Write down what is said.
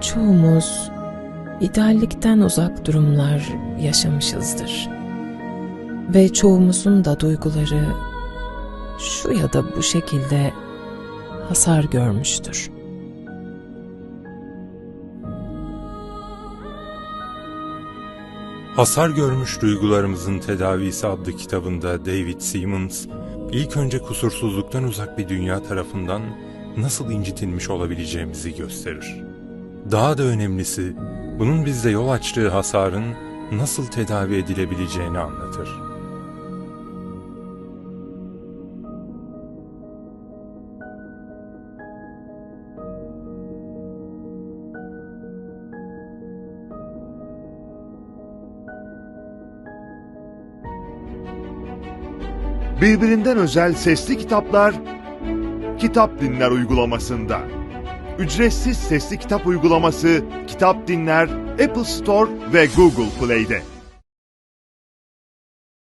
Çoğumuz ideallikten uzak durumlar yaşamışızdır. Ve çoğumuzun da duyguları şu ya da bu şekilde hasar görmüştür. Hasar görmüş duygularımızın tedavisi adlı kitabında David Simmons, ilk önce kusursuzluktan uzak bir dünya tarafından nasıl incitilmiş olabileceğimizi gösterir. Daha da önemlisi, bunun bizde yol açtığı hasarın nasıl tedavi edilebileceğini anlatır. Birbirinden özel sesli kitaplar Kitap Dinler uygulamasında. Ücretsiz sesli kitap uygulaması Kitap Dinler Apple Store ve Google Play'de.